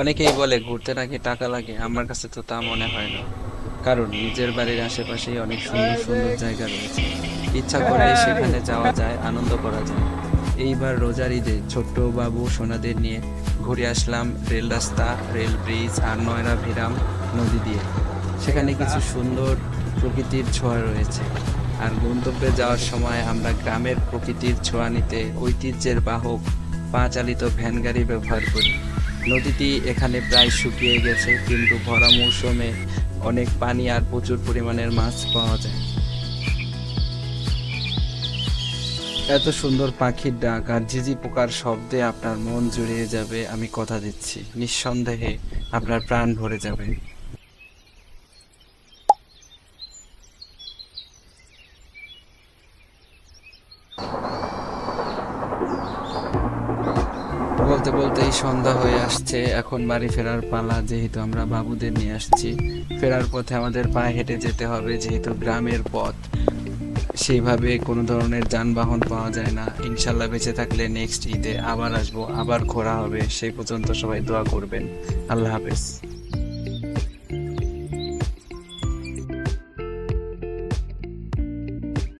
অনেকেই বলে ঘুরতে নাকি টাকা লাগে, আমার কাছে তো তা মনে হয় না। কারণ নিজের বাড়ির আশেপাশেই অনেক সুন্দর সুন্দর জায়গা রয়েছে। ইচ্ছা করে সেখানে যাওয়া যায়, আনন্দ করা যায়। এইবার রোজার ঈদে ছোট্ট বাবু সোনাদের নিয়ে ঘুরে আসলাম রেল রাস্তা, রেল ব্রিজ আর নয়রা ভিরাম নদী দিয়ে। সেখানে কিছু সুন্দর প্রকৃতির ছোঁয়া রয়েছে। আর গন্তব্যে যাওয়ার সময় আমরা গ্রামের প্রকৃতির ছোঁয়া নিতে ঐতিহ্যের বাহক পা চালিত ভ্যান গাড়ি ব্যবহার করি। নদীটি এখানে প্রায় শুকিয়ে গেছে, কিন্তু ভরা মৌসুমে অনেক পানি আর প্রচুর পরিমাণের মাছ পাওয়া যায়। এত সুন্দর পাখির ডাক আর ঝিঝি পোকার শব্দে আপনার মন জুড়িয়ে যাবে, আমি কথা দিচ্ছি। নিঃসন্দেহে আপনার প্রাণ ভরে যাবে। বলতে বলতেই সন্ধ্যা হয়ে আসছে। এখন বাড়ি ফেরার পালা যেহেতু আমরা বাবুদের নিয়ে আসছি। ফেরার পথে আমাদের পায়ে হেঁটে যেতে হবে যেহেতু গ্রামের পথ। সেইভাবে কোনো ধরনের যানবাহন পাওয়া যায় না। ইনশাল্লাহ বেঁচে থাকলে নেক্সট ঈদে আবার আসব, আবার ঘোরা হবে। সেই পর্যন্ত সবাই দোয়া করবেন। আল্লাহ হাফেজ।